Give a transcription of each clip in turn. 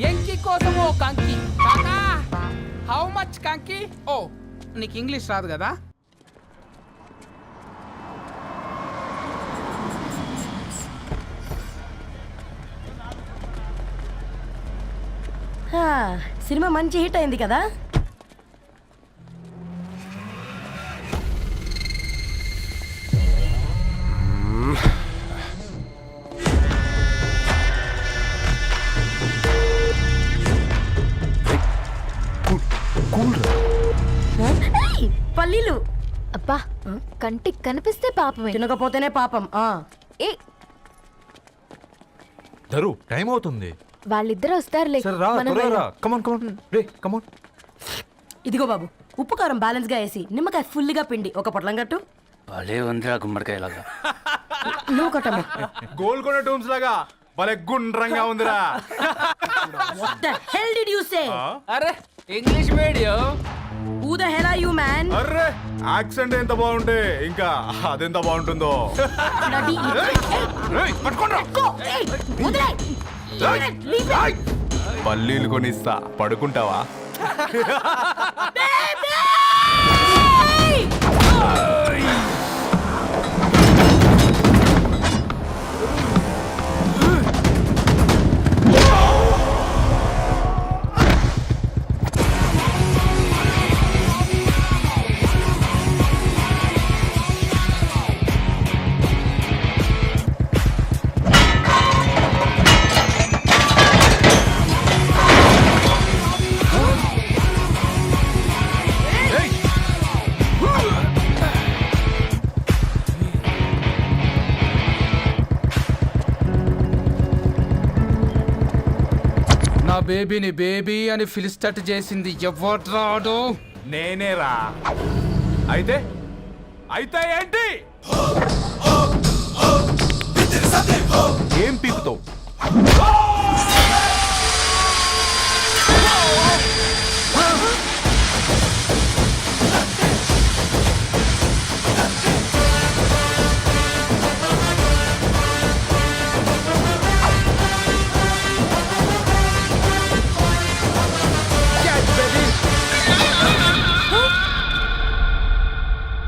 ఎంకి కోసం ఓ కంకి. కాకా హౌ మచ్ కంకి? ఓ నీకు ఇంగ్లీష్ రాదు కదా? సినిమా మంచి హిట్ అయింది కదా? కనిపిస్తే పాపమే. తినకపోతేనే పాపం ఆ. ఏ. ధరు టైం అవుతుంది. వాళ్ళిద్దరు వస్తారులే. సరే రా మనం త్వరగా రా. వెళ్దాం. కమాన్ కమాన్ రే కమాన్ ఇదిగో బాబు ఉప్పు కారం బ్యాలెన్స్గా వేసి నిమ్మకాయ ఫుల్గా పిండి ఒక పొట్లం కట్టు. భలే ఉందిరా గుమ్మడికాయలాగా నువ్వు కట్టము. గోల్కొండ టూమ్స్ లాగా భలే గుండ్రంగా ఉందిరా. You say? అరే English medium Who the hell are you, man? అర్రే యాక్సెంట్ ఎంత బాగుంటే ఇంకా అదెంత బాగుంటుందో! పల్లీలు కొనిస్తా. పడుకుంటావా? బేబీని బేబీ అని ఫిలిస్టట్ చేసింది ఎవడ్రాడు నేనేరా అయితే అయితే ఏంటి ఏం పీకుతావు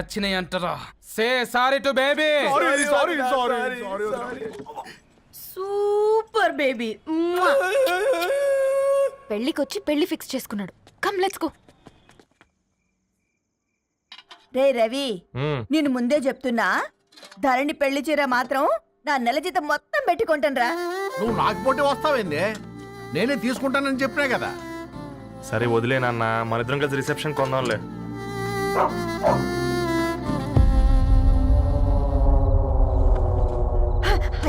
నచ్చినాయి అంటారా. Say sorry to baby. Sorry sorry super baby పెళ్ళికొచ్చి పెళ్ళి ఫిక్స్ చేసుకున్నాడు. కమ్ లెట్స్ గో రే రవి నేను ముందే చెప్తున్నా. ధరణి పెళ్ళి చీర మాత్రం నా నెల జీతం మొత్తం పెట్టుకుంటాను నువ్వు నాకు పోటీ వస్తావేంది? నేనే తీసుకుంటానని చెప్పినా కదా. సరే వదిలేనన్న మన ఇద్దరం కలిసి రిసెప్షన్ కొందాంలే.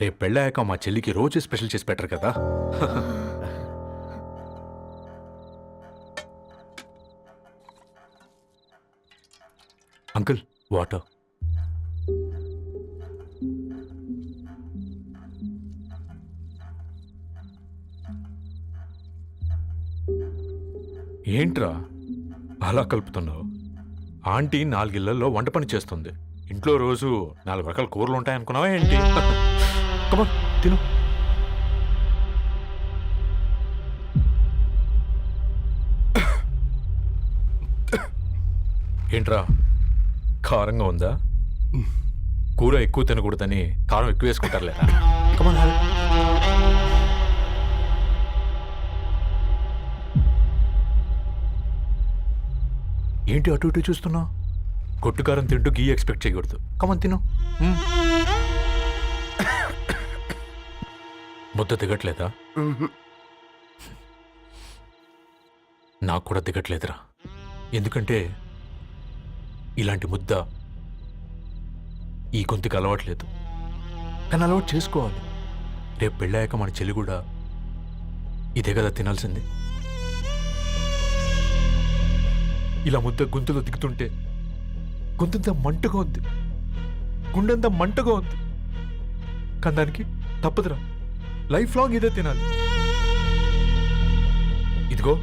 రేపు పెళ్ళాక మా చెల్లికి రోజు స్పెషల్ చేసి పెట్టరు కదా. Uncle water. ఏంట్రా అలా కలుపుతున్నావు? ఆంటీ నాలుగిళ్ళలో వంట పని చేస్తుంది. ఇంట్లో రోజు నాలుగు రకాల కూరలు ఉంటాయనుకున్నావా ఏంటి? కమా తిను ఏంట్రా? కారంగా ఉందా? కూర ఎక్కువ తినకూడదని కారం ఎక్కువ వేసుకుంటారు లేదా కమాన్ ఏంటి అటు ఇటు చూస్తున్నావు? కొట్టుకారం తింటూ గీ ఎక్స్పెక్ట్ చేయకూడదు. కమన్ తిను ముద్ద దిగట్లేదా? నాకు కూడా దిగట్లేదురా. ఎందుకంటే ఇలాంటి ముద్ద ఈ గొంతుకి అలవాట్లేదు. కానీ అలవాటు చేసుకోవాలి. రేపు పెళ్ళాక మన చెల్లి కూడా ఇదే కదా తినాల్సింది. ఇలా ముద్ద గొంతులో దిగుతుంటే గొంతంతా మంటగా ఉంది. గుండెంతా మంటగా ఉంది. కానీ దానికి తప్పదురా. లైఫ్ లాంగ్ ఇదే తినాలి. ఇదిగో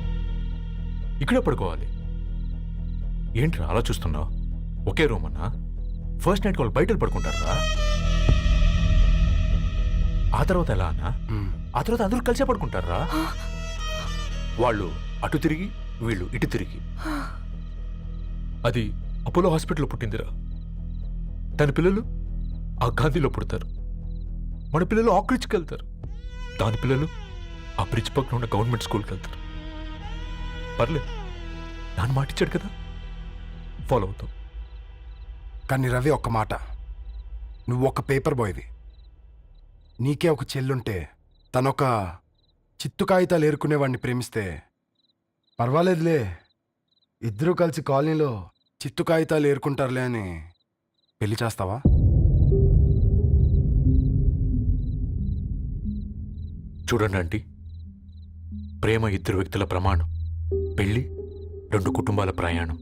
ఇక్కడే పడుకోవాలి. ఏంట్రా అలా చూస్తున్నావు? ఒకే రూమ్ అన్నా ఫస్ట్ నైట్ వాళ్ళు బయట పడుకుంటారా? ఆ తర్వాత ఎలా అన్నా. ఆ తర్వాత అందరూ కలిసే పడుకుంటారా? వాళ్ళు అటు తిరిగి వీళ్ళు ఇటు తిరిగి. అది అపోలో హాస్పిటల్లో పుట్టిందిరా. దాని పిల్లలు ఆ గాంధీలో పుడతారు. మన పిల్లలు ఆక్రిచ్కి వెళ్తారు దాని పిల్లలు ఆ బ్రిడ్జ్ పక్కన ఉన్న గవర్నమెంట్ స్కూల్కి వెళ్తారు. పర్లేదు. నాన్న మాటిచ్చాడు కదా. ఫాలో అవుతాం. కానీ రవి ఒక్క మాట. నువ్వు ఒక పేపర్ బాయ్వి. నీకే ఒక చెల్లుంటే తనొక చిత్తు కాగితాలు ఏరుకునేవాడిని ప్రేమిస్తే పర్వాలేదులే. ఇద్దరూ కలిసి కాలనీలో చిత్తు కాగితాలు ఏరుకుంటారులే అని పెళ్ళి చేస్తావా? చూడండి ఆంటీ. ప్రేమ ఇద్దరు వ్యక్తుల ప్రమాణం పెళ్ళి రెండు కుటుంబాల ప్రయాణం.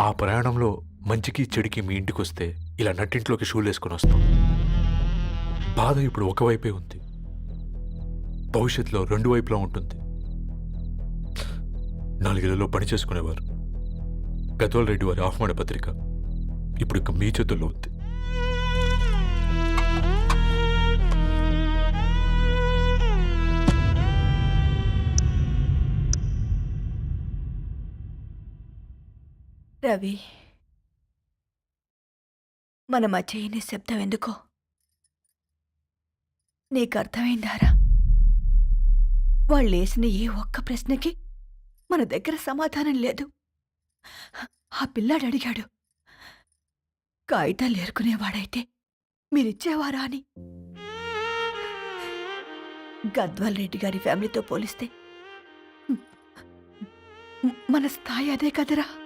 ఆ ప్రయాణంలో మంచికి చెడికి మీ ఇంటికి వస్తే ఇలా నట్టింట్లోకి షూలు వేసుకొని వస్తాం. బాధ ఇప్పుడు ఒకవైపే ఉంది. భవిష్యత్తులో రెండు వైపులా ఉంటుంది. నాలుగేళ్ళలో పని చేసుకునేవారు. గద్వాల్ రెడ్డి వారి ఆహ్వాన పత్రిక ఇప్పుడు ఇక మీ చేతుల్లో ఉంది. రవి. మన మధ్య ఈ నిశ్శబ్దం ఎందుకో? నీకు అర్థమైందారా? వాళ్ళు వేసిన ఏ ఒక్క ప్రశ్నకి మన దగ్గర సమాధానం లేదు. ఆ పిల్లాడు అడిగాడు. కాగితాలు ఏరుకునేవాడైతే మీరిచ్చేవారా అని. గద్వాల్ రెడ్డి గారి ఫ్యామిలీతో పోలిస్తే. మన స్థాయి అదే కదరా?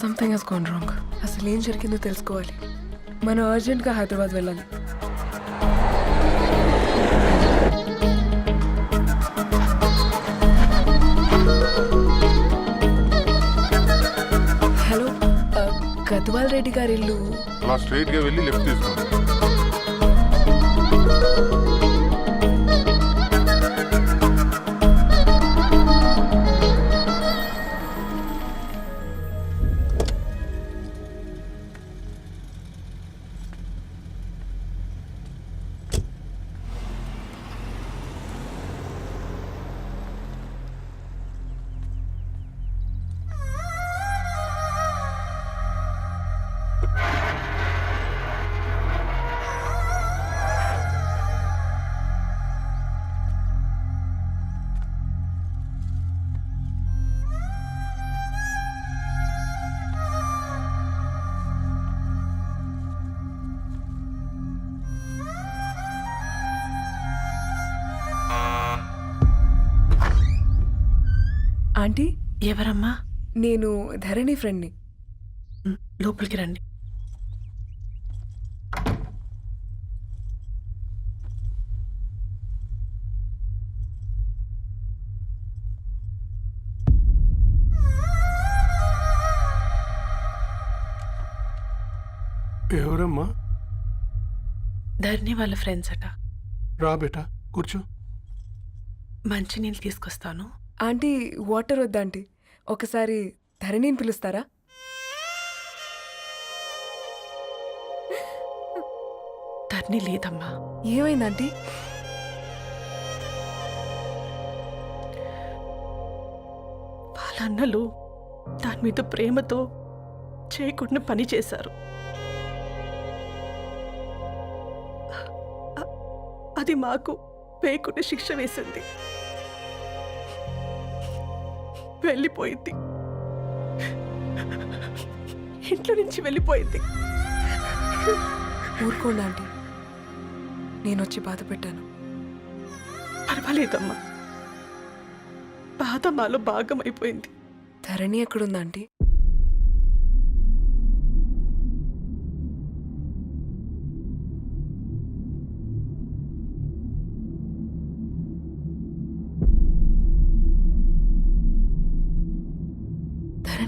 something he's gone wrong అసలు ఏం జరిగిందో తెలుసుకోవాలి. మనం అర్జెంట్గా హైదరాబాద్ వెళ్ళాలి. హలో గద్వాల్ రెడ్డి గారి ఇల్లు అలా స్ట్రైట్గా వెళ్ళి లెఫ్ట్ తీసుకోండి. ఆంటీ? ఎవరమ్మా? నేను ధరణి ఫ్రెండ్ని. లోపలికి రండి. ఎవరమ్మా? ధరణి వాళ్ళ ఫ్రెండ్స్ అట. రా బేటా కూర్చో. మంచినీళ్ళు తీసుకొస్తాను. ఆంటీ వాటర్ వద్దా ఆంటీ. ఒకసారి ధరణిని పిలుస్తారా? ధరణి లేదమ్మా. ఏమైంది ఆంటీ? వాళ్ళ అన్నలు దాని మీద ప్రేమతో చేయకుండా పని చేశారు. అది మాకు వేయకుండా శిక్ష వేసింది. వెళ్ళిపోయింది. ఇంట్లో నుంచి వెళ్ళిపోయింది. ఊరుకోండి ఆంటీ. నేను వచ్చి బాధ పెట్టాను. పర్వాలేదమ్మా. బాధ మాలో భాగం అయిపోయింది ధరణి ఎక్కడుందా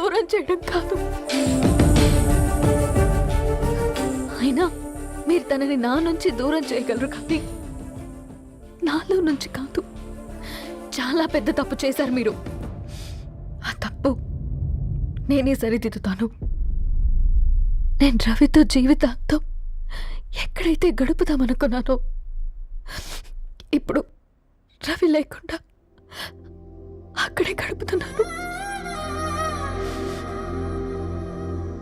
దూరం చేయడం కాదు. అయినా మీరు తనని నా నుంచి దూరం చేయగలరు కానీ నాలో నుంచి కాదు. చాలా పెద్ద తప్పు చేశారు మీరు. ఆ తప్పు నేనే సరిదిద్దుతాను. నేను రవితో జీవితాంతం ఎక్కడైతే గడుపుదామనుకున్నానో ఇప్పుడు రవి లేకుండా అక్కడే గడుపుతున్నాను.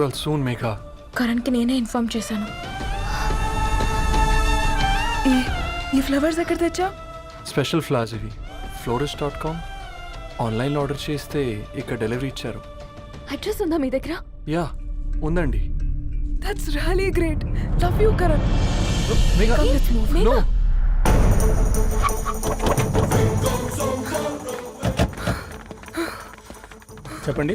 వెల్ సూన్ మేఘా కరణ్కి నేనే ఇన్ఫార్మ్ చేశాను. ఈ ఈ ఫ్లవర్స్ ఎక్కడ తెచ్చా స్పెషల్ ఫ్లాస్ ఇవి. ఫ్లోరిస్ట్ డాట్ కామ్ ఆన్లైన్లో ఆర్డర్ చేస్తే ఇక్కడ డెలివరీ ఇచ్చారు. అడ్రస్ ఉందా మీ దగ్గర? యా ఉందండి. That's really great love you Karan. No చెప్పండి.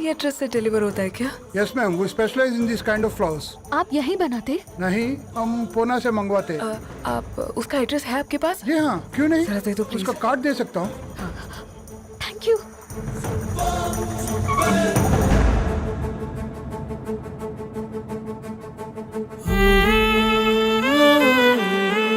इसी एड्रेस से डिलीवर होता है क्या? Yes ma'am we specialize in this kind of flowers आप यही बनाते? नहीं हम पोना से मंगवाते। अ, आप उसका एड्रेस है आपके पास? जी हाँ क्यों दे नहीं दो, please। उसका कार्ड दे सकता हूँ। हाँ, हाँ, हाँ। Thank you